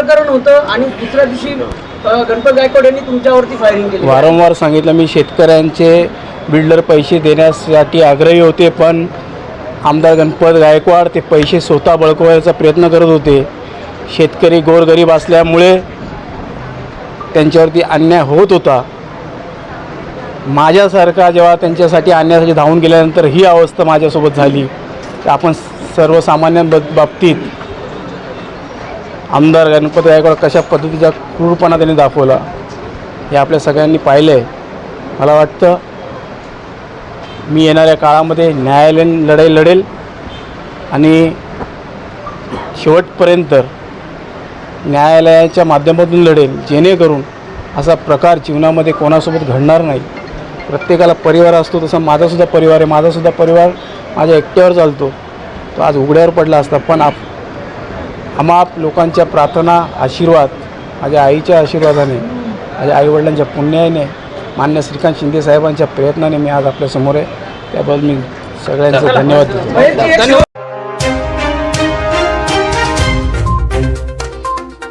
प्रकरण होतं आणि दुसऱ्या दिवशी गणपत गायकवाड यांनी तुमच्यावरती फायरिंग केली. वारंवार सांगितलं मी शेतकऱ्यांचे बिल्डर पैसे देण्यासाठी आग्रही होते पण आमदार गणपत गायकवाड ते पैसे स्वतः बळकवायचा प्रयत्न करत होते. शेतकरी गोरगरीब असल्यामुळे त्यांच्यावरती अन्याय होत होता. माझ्यासारखा जेव्हा त्यांच्यासाठी आणण्यासाठी धावून गेल्यानंतर ही अवस्था माझ्यासोबत झाली. तर आपण सर्वसामान्यांब बाबतीत आमदार गणपत गायकवाड कशा पद्धतीचा क्रूरपणा त्यांनी दाखवला हे आपल्या सगळ्यांनी पाहिलं आहे मला वाटतं मी येणाऱ्या काळामध्ये न्यायालयीन लढाई लढेल आणि शेवटपर्यंत न्यायालयाच्या माध्यमातून लढेल जेणेकरून असा प्रकार जीवनामध्ये कोणासोबत घडणार नाही. प्रत्येकाला परिवार असतो तसा माझासुद्धा परिवार आहे. माझासुद्धा परिवार माझ्या एकट्यावर चालतो. तो आज उघड्यावर पडला असता पण आप अमाप लोकांच्या प्रार्थना आशीर्वाद माझ्या आईच्या आशीर्वादाने माझ्या आईवडिलांच्या पुण्याने मान्य श्रीकांत शिंदे साहेबांच्या प्रयत्नाने मी आज आपल्यासमोर आहे. त्याबद्दल मी सगळ्यांचे धन्यवाद देतो.